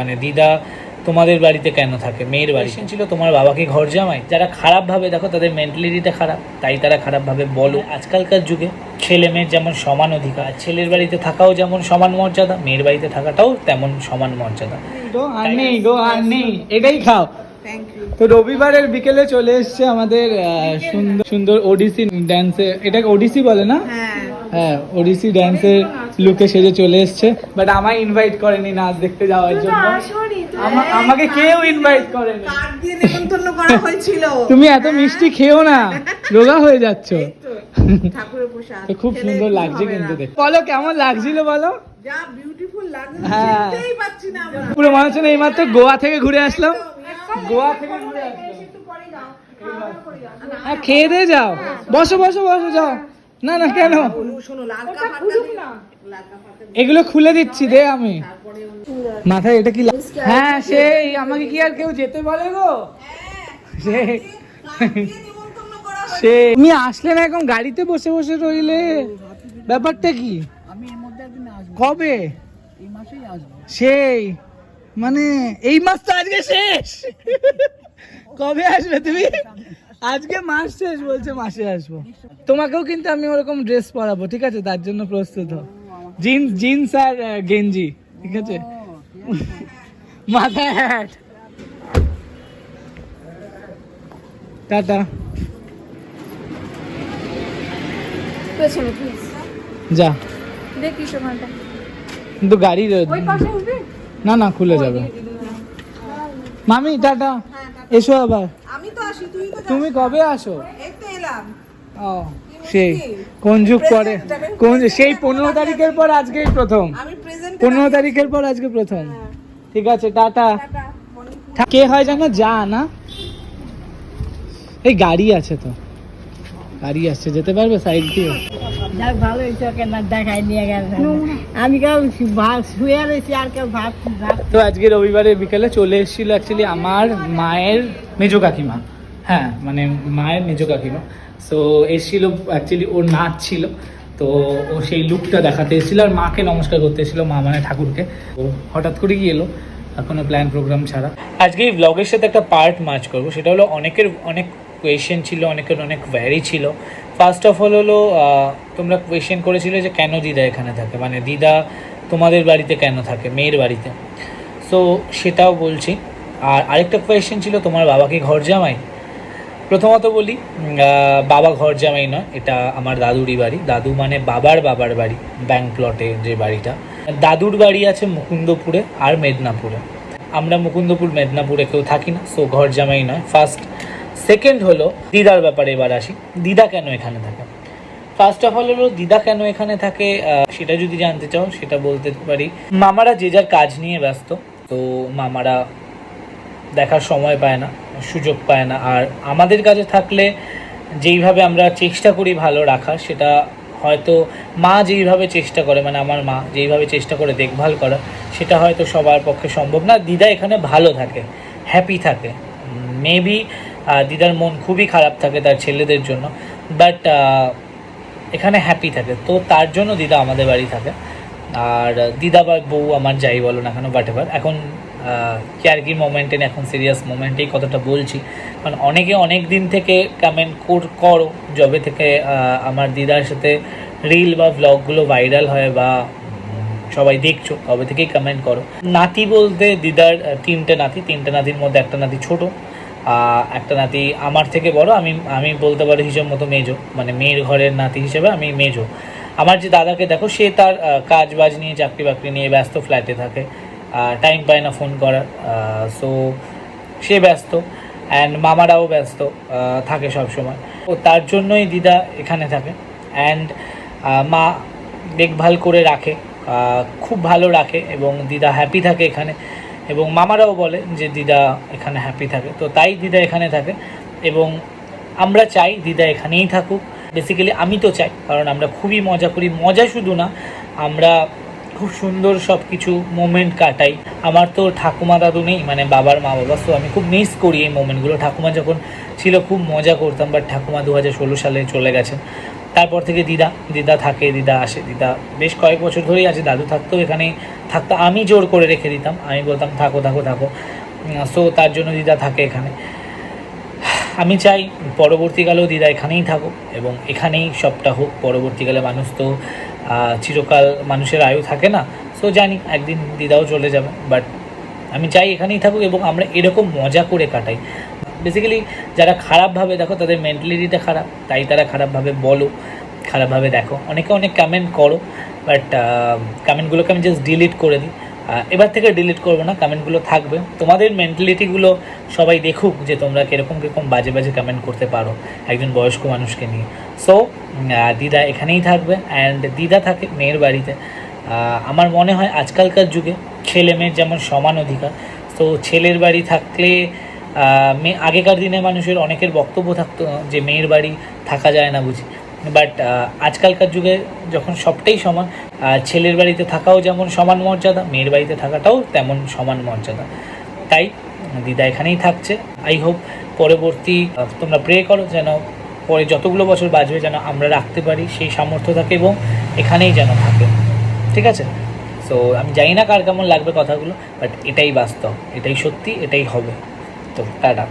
মানে দিদা তোমাদের বাড়িতে কেন থাকে? মেয়ের বাড়ি ছিল তোমার বাবাকে ঘর জামাই। যারা খারাপ ভাবে দেখো তাদের মেন্টালিটিটা খারাপ। তাই তারা খারাপ ভাবে বলো। আজকালকার যুগে ছেলে মেয়ের যেমন সমান অধিকার ছেলের বাড়িতে থাকাও যেমন সমান মর্যাদা মেয়ের বাড়িতে থাকাটাও তেমন সমান মর্যাদা। গো আর নেই গো আর নেই এটাই খাও তো রবিবারের বিকেলে চলে এসছে আমাদের আহ, সুন্দর সুন্দর ওডিসি ড্যান্সে এটাকে ওডিসি বলে না? হ্যাঁ। হ্যাঁ ওডিসি ড্যান্সের লুকে সেজে চলে এসছে বাট আমায় ইনভাইট করেনি নাচ দেখতে যাওয়ার জন্য। আমাকে কেউ ইনভাইট করেনি। তুমি এত মিষ্টি খেও না রোগা হয়ে যাচ্ছ। তো, খুব সুন্দর লাগছে কিন্তু। বলো কেমন লাগছিল বলো? হ্যাঁ। পুরো মনে হচ্ছে না এইমাত্র গোয়া থেকে ঘুরে আসলাম গোয়া থেকে ঘুরে আসলাম হ্যাঁ খেয়ে দিয়ে যাও। বসো বসো বসো যাও। না না, কেন? এগুলো খুলে দিচ্ছি, দে আমি। মাথায় এটা কি হ্যাঁ সেই, আমাকে কি আর কেউ যেতে বলে গো? সে তুমি আসলে না এখন গাড়িতে বসে বসে রইলে? ব্যাপারটা কি? কবে? সেই মানে এই মাস তো আজকে শেষ। কবে আসবে তুমি? আজকে মাস শেষ বলছে মাসে আসব। তোমাকেও কিন্তু আমি ওরকম ড্রেস পরাবো ঠিক আছে? তার জন্য প্রস্তুত হও। জিন্স জিন্স আর গেঞ্জি ঠিক আছে? মাথায় হ্যাট টাটা। পেছনে প্লিজ যা। কিন্তু গাড়ি ওই পাশে উঠবি? না না খুলে যাবে। মামি টাটা। এসো আবার। তুমি কবে আসো? এলাম। ও সেই কোন যুগ পরে? কোন সেই পনেরো তারিখের পর আজকেই প্রথম। পনেরো তারিখের পর আজকে প্রথম। ঠিক আছে টাটা। কে হয় জানো? যা না। এই গাড়ি আছে তো। গাড়ি আসছে যেতে পারবে সাইড দিয়ে? যাক ভালো হয়েছে ওকে না দেখাই নিয়ে গেল আমি কেউ শুয়ে রয়েছি আর কেউ ভাব ভাব তো আজকে রবিবারে বিকেলে চলে এসেছিল অ্যাকচুয়ালি আমার মায়ের মেজো কাকিমা। হ্যাঁ মানে মায়ের মেজো কাকিমা। সো এসেছিল অ্যাকচুয়ালি ওর নাচ ছিল। তো ও সেই লুকটা দেখাতে এসেছিল আর মাকে নমস্কার করতে এসেছিল মা মানে ঠাকুরকে। ও হঠাৎ করে গিয়ে এলো? এখনও প্ল্যান প্রোগ্রাম ছাড়া। আজকে এই ব্লগের সাথে একটা পার্ট মাচ করব। সেটা হলো অনেকের, অনেক কোয়েশ্চেন ছিল, অনেকের অনেক ভ্যারি ছিল। ফার্স্ট অফ অল হলো তোমরা কোয়েশ্চেন করেছিলে যে কেন দিদা এখানে থাকে? মানে দিদা তোমাদের বাড়িতে কেন থাকে? মেয়ের বাড়িতে। সো সেটাও বলছি। আর আরেকটা কোয়েশ্চেন ছিল, তোমার বাবাকে ঘর জামাই? প্রথমত বলি বাবা ঘর জামাই নয়, এটা আমার দাদুরই বাড়ি। দাদু মানে বাবার বাবার বাড়ি ব্যাংক প্লটে যে বাড়িটা। দাদুর বাড়ি আছে মুকুন্দপুরে আর মেদিনীপুরে। আমরা মুকুন্দপুর, মেদিনীপুরে কেউ থাকি না সো ঘর জামাই নয়। ফার্স্ট সেকেন্ড হলো দিদার ব্যাপারে এবার আসি। দিদা কেন এখানে থাকে? ফার্স্ট অফ অল হলো, দিদা কেন এখানে থাকে? সেটা যদি জানতে চাও, সেটা বলতে পারি। মামারা যে যার কাজ নিয়ে ব্যস্ত, তো মামারা দেখার সময় পায় না। সুযোগ পায় না। আর আমাদের কাছে থাকলে যেইভাবে আমরা চেষ্টা করি ভালো রাখার, সেটা হয়তো মা যেইভাবে চেষ্টা করে মানে আমার মা যেইভাবে চেষ্টা করে দেখভাল করা, সেটা হয়তো সবার পক্ষে সম্ভব না। দিদা এখানে ভালো থাকে হ্যাপি থাকে। মেবি দিদার মন খুবই খারাপ থাকে তার ছেলেদের জন্য বাট এখানে হ্যাপি থাকে। তো তার জন্য দিদা আমাদের বাড়ি থাকে। আর দিদা বা বউ আমার যাই বলো না কেন বাট এবার এখন কি আর কি মোমেন্টে এখন সিরিয়াস মোমেন্টেই কথাটা বলছি। কারণ অনেকে অনেক দিন থেকে কমেন্ট করো যবে থেকে আমার দিদার সাথে রিল বা ব্লগগুলো ভাইরাল হয় বা সবাই দেখছ, তবে থেকেই কমেন্ট করো। নাতি বলতে দিদার তিনটে নাতি, তিনটে নাতির মধ্যে একটা নাতি ছোট একটা নাতি আমার থেকে বড়, আমি আমি বলতে পারি হিসেব মতো মেজো মানে মেয়ের ঘরের নাতি হিসেবে আমি মেজো। আমার যে দাদাকে দেখো, সে তার কাজ বাজ নিয়ে চাকরি বাকরি নিয়ে ব্যস্ত ফ্ল্যাটে থাকে। টাইম পায় না ফোন করার সো সে ব্যস্ত অ্যান্ড মামারাও ব্যস্ত থাকে সব সময় ও তার জন্যই দিদা এখানে থাকে অ্যান্ড মা দেখভাল করে রাখে খুব ভালো রাখে এবং দিদা হ্যাপি থাকে এখানে এবং মামারাও বলে যে দিদা এখানে হ্যাপি থাকে। তো তাই দিদা এখানে থাকে এবং আমরা চাই দিদা এখানেই থাকুক। বেসিক্যালি আমি তো চাই, কারণ আমরা খুবই মজা করি। মজা শুধু না, আমরা খুব সুন্দর সব কিছু মোমেন্ট কাটাই। আমার তো ঠাকুমা দাদু নেই মানে বাবার মা বাবা সো আমি খুব মিস করি এই মোমেন্টগুলো ঠাকুমা যখন ছিল খুব মজা করতাম বাট ঠাকুমা দু হাজার ষোলো সালে চলে গেছেন। তারপর থেকে দিদা দিদা থাকে, দিদা আসে, দিদা বেশ কয়েক বছর ধরেই আছে, দাদু থাকতো এখানে, থাকতো আমি জোর করে রেখে দিতাম। আমি বলতাম, থাকো থাকো থাকো। সো তার জন্য দিদা থাকে এখানে। আমি চাই পরবর্তীকালেও দিদা এখানেই থাকুক এবং এখানেই সবটা হোক। পরবর্তীকালে মানুষ তো চিরকাল মানুষের আয়ু থাকে না। সো জানি, একদিন দিদাও চলে যাবে। বাট আমি চাই এখানেই থাকুক এবং আমরা এরকম মজা করে কাটাই। বেসিক্যালি যারা খারাপভাবে দেখো তাদের মেন্টালিটিটা খারাপ, তাই তারা খারাপভাবে বলো খারাপভাবে দেখো। অনেকে অনেক কমেন্ট করো বাট কমেন্টগুলোকে আমি জাস্ট ডিলিট করে দিই। এবার থেকে ডিলিট করব না কমেন্টগুলো থাকবে। তোমাদের মেন্টালিটিগুলো সবাই দেখুক যে তোমরা কীরকম কীরকম বাজে বাজে কমেন্ট করতে পারো একজন বয়স্ক মানুষকে নিয়ে। সো দিদা এখানেই থাকবে অ্যান্ড দিদা থাকে মেয়ের বাড়িতে। আমার মনে হয় আজকালকার যুগে ছেলে মেয়ের যেমন সমান অধিকার। তো ছেলের বাড়ি থাকলে মেয়ে আগেকার দিনে মানুষের অনেকের বক্তব্য থাকতো যে মেয়ের বাড়ি থাকা যায় না বুঝি। বাট আজকালকার যুগে যখন সবটাই সমান ছেলের বাড়িতে থাকাও যেমন সমান মর্যাদা, মেয়ের বাড়িতে থাকাটাও তেমন সমান মর্যাদা। তাই দিদা এখানেই থাকছে। আই হোপ পরবর্তী তোমরা প্রে করো যেন পরে যতগুলো বছর বাজবে যেন আমরা রাখতে পারি সেই সামর্থ্য থাকে এবং এখানেই যেন থাকে। ঠিক আছে? সো আমি জানি না কার কেমন লাগবে কথাগুলো বাট এটাই বাস্তব, এটাই সত্যি, এটাই হবে। তো, টাটা।